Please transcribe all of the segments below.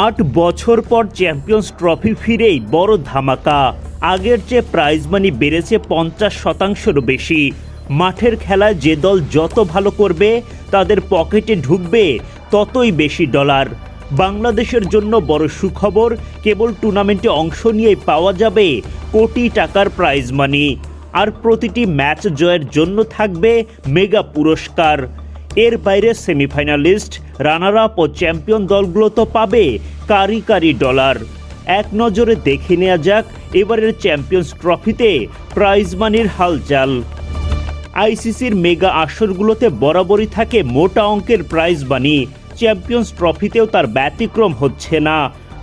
আট বছর পর চ্যাম্পিয়ন্স ট্রফি ফিরেই বড় ধামাকা। আগের চেয়ে প্রাইজ মানি বেড়েছে পঞ্চাশ শতাংশেরও বেশি। মাঠের খেলায় যে দল যত ভালো করবে, তাদের পকেটে ঢুকবে ততই বেশি ডলার বাংলাদেশের জন্য বড় সুখবর, কেবল টুর্নামেন্টে অংশ নিয়েই পাওয়া যাবে কোটি টাকার প্রাইজ মানি আর প্রতিটি ম্যাচ জয়ের জন্য থাকবে মেগা পুরস্কার। এর বাইরে সেমিফাইনালিস্ট রানার আপ ও চ্যাম্পিয়ন দলগুলো তো পাবে, কারি কারি ডলার। এক নজরে দেখে নেওয়া যাক, এবারের চ্যাম্পিয়ন্স ট্রফিতে প্রাইজ মানির হালচাল আইসিসির মেগা আসরগুলোতে বরাবরই থাকে মোটা অঙ্কের প্রাইজ মানি চ্যাম্পিয়ন্স ট্রফিতেও তার ব্যতিক্রম হচ্ছে না।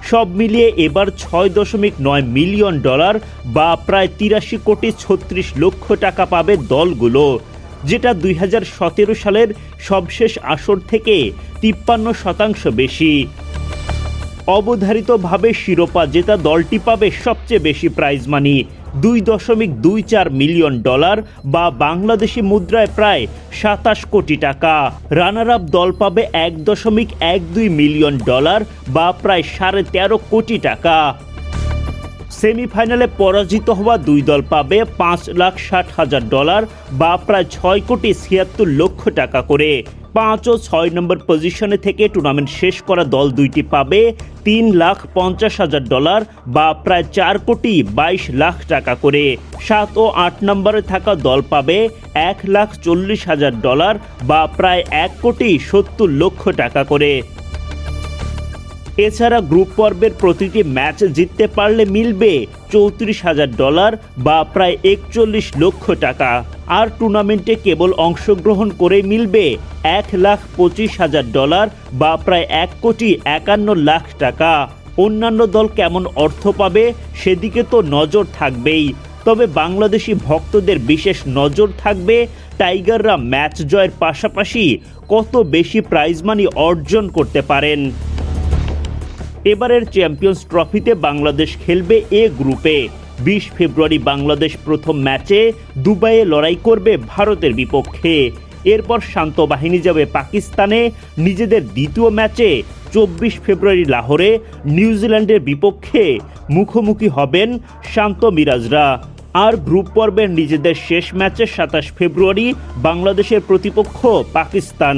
সব মিলিয়ে এবার ছয় দশমিক নয় মিলিয়ন ডলার বা প্রায় তিরাশি কোটি ছত্রিশ লক্ষ টাকা পাবে দলগুলো। যেটা দুই হাজার সতেরো সালের সবশেষ আসর থেকে তিপ্পান্ন শতাংশ বেশি। অবধারিতভাবে শিরোপা জেতা দলটি পাবে সবচেয়ে বেশি প্রাইজ মানি দুই দশমিক দুই চার মিলিয়ন ডলার বা বাংলাদেশি মুদ্রায় প্রায় সাতাশ কোটি টাকা। রানার আপ দল পাবে এক দশমিক এক দুই মিলিয়ন ডলার বা প্রায় সাড়ে তেরো কোটি টাকা। সেমিফাইনালে পরাজিত হওয়া দুই দল পাবে পাঁচ লাখ ষাট হাজার ডলার বা প্রায় ছয় কোটি ছিয়াত্তর লক্ষ টাকা করে। পাঁচ ও ছয় নম্বর পজিশনে থেকে টুর্নামেন্ট শেষ করা দল দুইটি পাবে তিন লাখ পঞ্চাশ হাজার ডলার বা প্রায় চার কোটি বাইশ লাখ টাকা করে। সাত ও আট নম্বরে থাকা দল পাবে এক লাখ চল্লিশ হাজার ডলার বা প্রায় এক কোটি সত্তর লক্ষ টাকা করে। এছাড়া গ্রুপ পর্বের প্রতিটি ম্যাচ জিততে পারলে মিলবে চৌত্রিশ হাজার ডলার বা প্রায় একচল্লিশ লক্ষ টাকা। আর টুর্নামেন্টে কেবল অংশগ্রহণ করে মিলবে এক লাখ পঁচিশ হাজার ডলার বা প্রায় এক কোটি একান্ন লাখ টাকা। অন্যান্য দল কেমন অর্থ পাবে সেদিকে তো নজর থাকবেই। তবে বাংলাদেশি ভক্তদের বিশেষ নজর থাকবে টাইগাররা ম্যাচ জয়ের পাশাপাশি কত বেশি প্রাইজ মানি অর্জন করতে পারেন। এবারের চ্যাম্পিয়ন্স ট্রফিতে বাংলাদেশ খেলবে এ গ্রুপে। বিশ ফেব্রুয়ারি বাংলাদেশ প্রথম ম্যাচে দুবাইয়ে লড়াই করবে ভারতের বিপক্ষে। এরপর শান্ত বাহিনী যাবে পাকিস্তানে। নিজেদের দ্বিতীয় ম্যাচে চব্বিশ ফেব্রুয়ারি লাহোরে নিউজিল্যান্ডের বিপক্ষে মুখোমুখি হবেন শান্ত মিরাজরা। আর গ্রুপ পর্বের নিজেদের শেষ ম্যাচে সাতাশ ফেব্রুয়ারি বাংলাদেশের প্রতিপক্ষ পাকিস্তান।